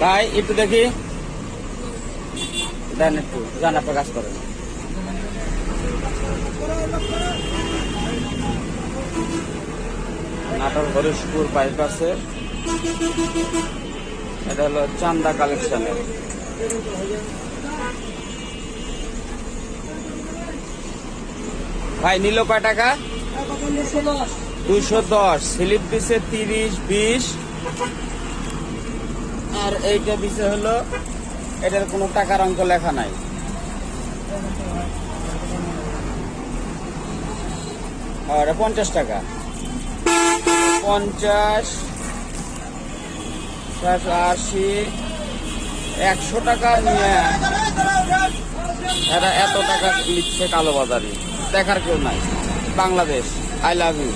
ভাই একটু দেখি দেন একটু জানা প্রকাশ করেন নাটোর হরিশপুর বাইপাসে এটা হলো চান্দা কালেকশনের ভাই, নিল কয় টাকা? দুশো দশ। স্লিপ দিছে তিরিশ, বিশ। আর এইটা দিছে হলো, এটার কোনো টাকার অঙ্ক লেখা নাই। আর পঞ্চাশ টাকা। পঞ্চাশ আশি, একশো টাকা নিয়ে। এত টাকা নিচ্ছে কালোবাজারি দেখার কেউ নাই। Bangladesh I love you